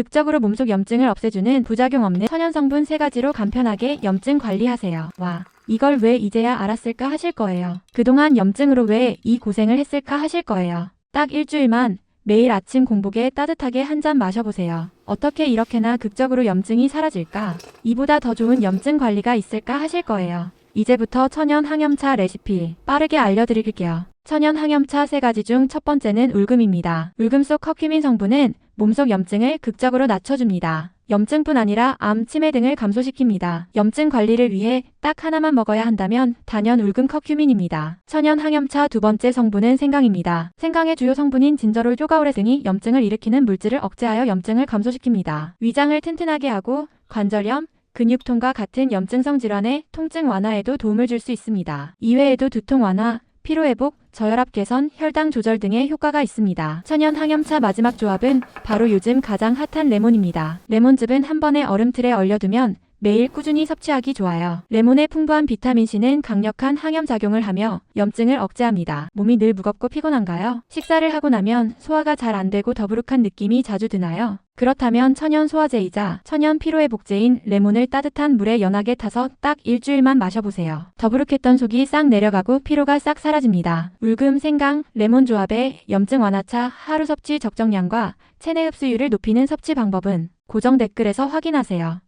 극적으로 몸속 염증을 없애주는 부작용 없는 천연 성분 세 가지로 간편하게 염증 관리하세요. 와, 이걸 왜 이제야 알았을까 하실 거예요. 그동안 염증으로 왜 이 고생을 했을까 하실 거예요. 딱 일주일만 매일 아침 공복에 따뜻하게 한 잔 마셔보세요. 어떻게 이렇게나 극적으로 염증이 사라질까? 이보다 더 좋은 염증 관리가 있을까 하실 거예요. 이제부터 천연 항염차 레시피 빠르게 알려드릴게요. 천연 항염차 세 가지 중 첫 번째는 울금입니다. 울금 속 커큐민 성분은 몸속 염증을 극적으로 낮춰줍니다. 염증뿐 아니라 암, 치매 등을 감소시킵니다. 염증 관리를 위해 딱 하나만 먹어야 한다면 단연 울금 커큐민입니다. 천연 항염차 두 번째 성분은 생강입니다. 생강의 주요 성분인 진저롤, 효가오레 등이 염증을 일으키는 물질을 억제하여 염증을 감소시킵니다. 위장을 튼튼하게 하고 관절염, 근육통과 같은 염증성 질환의 통증 완화에도 도움을 줄 수 있습니다. 이외에도 두통 완화, 피로회복, 저혈압 개선, 혈당 조절 등의 효과가 있습니다. 천연 항염차 마지막 조합은 바로 요즘 가장 핫한 레몬입니다. 레몬즙은 한 번에 얼음틀에 얼려두면 매일 꾸준히 섭취하기 좋아요. 레몬의 풍부한 비타민C는 강력한 항염 작용을 하며 염증을 억제합니다. 몸이 늘 무겁고 피곤한가요? 식사를 하고 나면 소화가 잘 안 되고 더부룩한 느낌이 자주 드나요? 그렇다면 천연 소화제이자 천연 피로회 복제인 레몬을 따뜻한 물에 연하게 타서 딱 일주일만 마셔보세요. 더부룩했던 속이 싹 내려가고 피로가 싹 사라집니다. 울금, 생강, 레몬 조합의 염증 완화차 하루 섭취 적정량과 체내 흡수율을 높이는 섭취 방법은 고정 댓글에서 확인하세요.